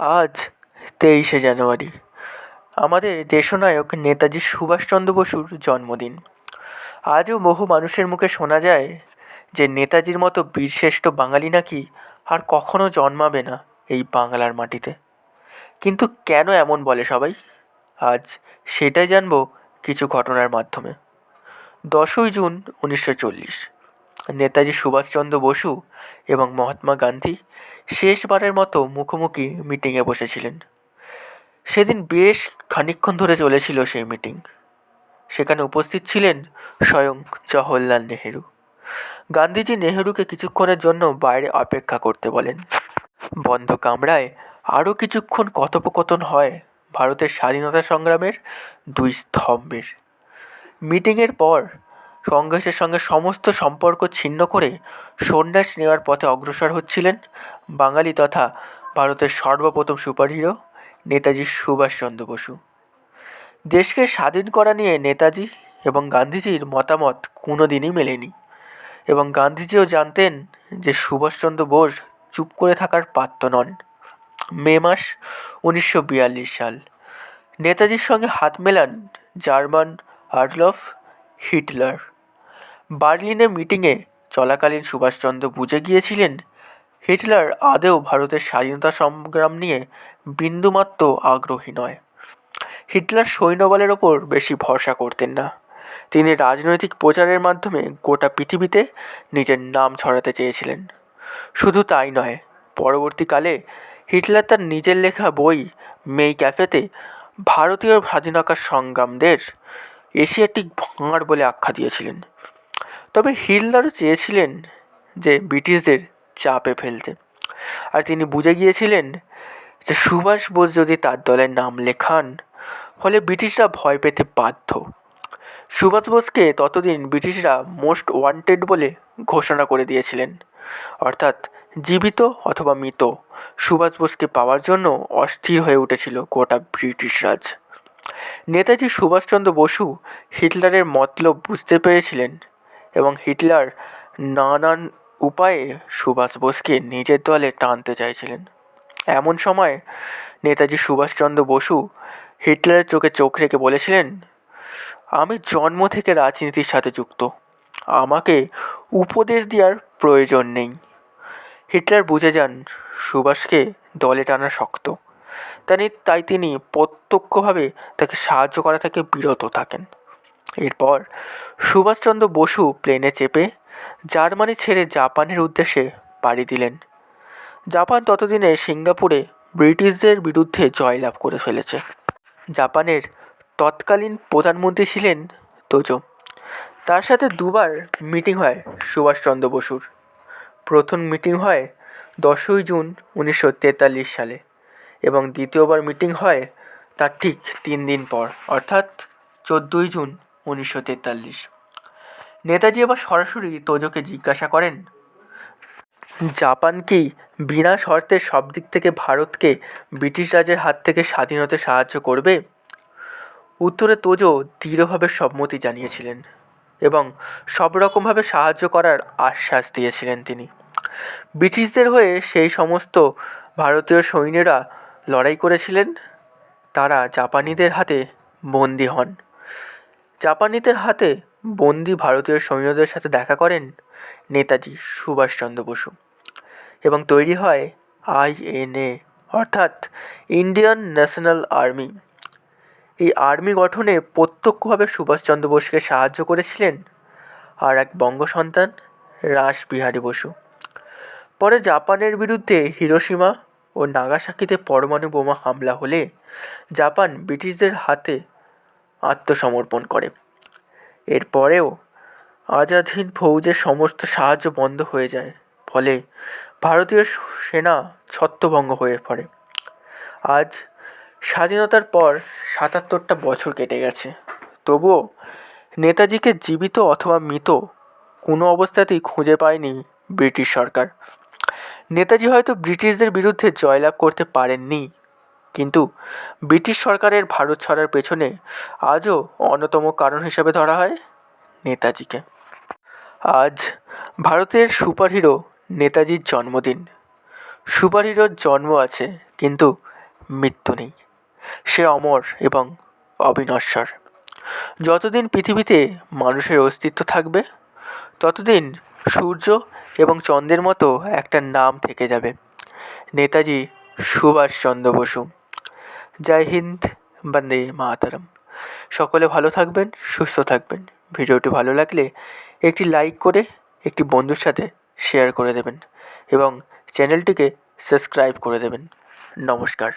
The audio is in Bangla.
আজ তেইশে জানুয়ারি। আমাদের দেশনায়ক নেতাজি সুভাষচন্দ্র বসুর জন্মদিন। আজও বহু মানুষের মুখে শোনা যায় যে নেতাজির মতো বীরশ্রেষ্ঠ বাঙালি নাকি আর কখনো জন্মাবে না এই বাংলার মাটিতে। কিন্তু কেন এমন বলে সবাই? আজ সেটাই জানব কিছু ঘটনার মাধ্যমে। দশই জুন উনিশশো চল্লিশ, নেতাজি সুভাষচন্দ্র বসু এবং মহাত্মা গান্ধী শেষবারের মতো মুখোমুখি মিটিংয়ে বসেছিলেন। সেদিন বেশ খানিক্ষণ ধরে চলেছিল সেই মিটিং। সেখানে উপস্থিত ছিলেন স্বয়ং জওহরলাল নেহেরু। গান্ধীজি নেহেরুকে কিছুক্ষণের জন্য বাইরে অপেক্ষা করতে বলেন, বন্ধ কামরায় আরও কিছুক্ষণ কথোপকথন হয় ভারতের স্বাধীনতা সংগ্রামের দুই স্তম্ভের। মিটিংয়ের পর কংগ্রেসের সঙ্গে সমস্ত সম্পর্ক ছিন্ন করে সন্ন্যাস নেওয়ার পথে অগ্রসর হচ্ছিলেন বাঙালি তথা ভারতের সর্বপ্রথম সুপারহিরো নেতাজি সুভাষচন্দ্র বসু। দেশকে স্বাধীন করা নিয়ে নেতাজি এবং গান্ধীজির মতামত কোনো দিনই মেলেনি এবং গান্ধীজিও জানতেন যে সুভাষচন্দ্র বোস চুপ করে থাকার পাত্র নন। মে মাস উনিশশো বিয়াল্লিশ সাল। নেতাজির সঙ্গে হাত মেলান জার্মান আর্লফ হিটলার। বার্লিনে মিটিংয়ে চলাকালীন সুভাষচন্দ্র বুঝে গিয়েছিলেন, হিটলার আদেও ভারতের স্বাধীনতা সংগ্রাম নিয়ে বিন্দুমাত্র আগ্রহী নয়। হিটলার সৈন্যবলের ওপর বেশি ভরসা করতেন না। তিনি রাজনৈতিক প্রচারের মাধ্যমে গোটা পৃথিবীতে নিজের নাম ছড়াতে চেয়েছিলেন। শুধু তাই নয়, পরবর্তীকালে হিটলার তার নিজের লেখা বই মেই ক্যাফেতে ভারতীয় স্বাধীনতা সংগ্রামদের এশিয়াটিক ভাঁড় বলে আখ্যা দিয়েছিলেন। তবে হিটলারও চেয়েছিলেন যে ব্রিটিশদের চাপে ফেলতে। আর তিনি বুঝে গিয়েছিলেন যে সুভাষ বোস যদি তার দলের নাম লেখান, ফলে ব্রিটিশরা ভয় পেতে বাধ্য। সুভাষ বোসকে ততদিন ব্রিটিশরা মোস্ট ওয়ান্টেড বলে ঘোষণা করে দিয়েছিলেন। অর্থাৎ জীবিত অথবা মৃত সুভাষ বোসকে পাওয়ার জন্য অস্থির হয়ে উঠেছিল গোটা ব্রিটিশ রাজ। নেতাজি সুভাষচন্দ্র বসু হিটলারের মতলব বুঝতে পেরেছিলেন এবং হিটলার নানান উপায়ে সুভাষ বোসকে নিজের দলে টানতে চাইছিলেন। এমন সময় নেতাজি সুভাষচন্দ্র বসু হিটলারের চোখে চোখ রেখে বলেছিলেন, আমি জন্ম থেকে রাজনীতির সাথে যুক্ত। আমাকে উপদেশ দেওয়ার প্রয়োজন নেই। হিটলার বুঝে যান সুভাষকে দলে টানা শক্ত। তাই তাই তিনি প্রত্যক্ষভাবে তাকে সাহায্য করা থেকে বিরত থাকেন। এরপর সুভাষচন্দ্র বসু প্লেনে চেপে জার্মানি ছেড়ে জাপানের উদ্দেশ্যে পাড়ি দিলেন। জাপান ততদিনে সিঙ্গাপুরে ব্রিটিশদের বিরুদ্ধে জয়লাভ করে ফেলেছে। জাপানের তৎকালীন প্রধানমন্ত্রী ছিলেন তোজো। তার সাথে দুবার মিটিং হয় সুভাষচন্দ্র বসুর। প্রথম মিটিং হয় দশই জুন উনিশশো তেতাল্লিশ সালে এবং দ্বিতীয়বার মিটিং হয় তার ঠিক তিন দিন পর, অর্থাৎ চোদ্দোই জুন উনিশশো তেতাল্লিশ। নেতাজি এবার সরাসরি তোজোকে জিজ্ঞাসা করেন, জাপান কি বিনা শর্তে সব দিক থেকে ভারতকে ব্রিটিশ রাজের হাত থেকে স্বাধীনতে সাহায্য করবে? উত্তরে তোজো দৃঢ়ভাবে সম্মতি জানিয়েছিলেন এবং সব রকমভাবে সাহায্য করার আশ্বাস দিয়েছিলেন তিনি। ব্রিটিশদের হয়ে সেই সমস্ত ভারতীয় সৈন্যরা লড়াই করেছিলেন। তারা জাপানিদের হাতে বন্দি হন। জাপানিদের হাতে বন্দি ভারতীয় সৈন্যদের সাথে দেখা করেন নেতাজি সুভাষচন্দ্র বসু এবং তৈরি হয় আইএনএ অর্থাৎ ইন্ডিয়ান ন্যাশনাল আর্মি। এই আর্মি গঠনে প্রত্যক্ষভাবে সুভাষচন্দ্র বোসকে সাহায্য করেছিলেন আর এক বঙ্গ সন্তান, রাসবিহারী বসু। পরে জাপানের বিরুদ্ধে হিরোসীমা ও নাগাসাকিতে পরমাণু বোমা হামলা হলে জাপান ব্রিটিশদের হাতে আত্মসমর্পণ করে। এরপরেও আজাদ ফৌজের সমস্ত সাহায্য বন্ধ হয়ে যায়, ফলে ভারতীয় সেনা ছত্রভঙ্গ হয়ে পড়ে। আজ স্বাধীনতার পর সাতাত্তরটা বছর কেটে গেছে। তবুও নেতাজিকে জীবিত অথবা মৃত কোনো অবস্থাতেই খুঁজে পায়নি ব্রিটিশ সরকার। নেতাজি হয়তো ব্রিটিশদের বিরুদ্ধে জয়লাভ করতে পারেননি কিন্তু ব্রিটিশ সরকারের ভারত ছাড়ার পেছনে আজও অন্যতম কারণ হিসাবে ধরা হয় নেতাজিকে। আজ ভারতের সুপারহিরো নেতাজির জন্মদিন। সুপারহিরোর জন্ম আছে, কিন্তু মৃত্যু নেই। সে অমর এবং অবিনশ্বর। যতদিন পৃথিবীতে মানুষের অস্তিত্ব থাকবে, ততদিন সূর্য এবং চন্দ্রের মতো একটা নাম থেকে যাবে। নেতাজি সুভাষচন্দ্র বসু। জয় হিন্দ, বন্দে মাতারম। সকলে ভালো থাকবেন, সুস্থ থাকবেন। ভিডিওটি ভালো লাগলে একটি লাইক করে একটি বন্ধুর সাথে শেয়ার করে দেবেন এবং চ্যানেলটিকে সাবস্ক্রাইব করে দেবেন। নমস্কার।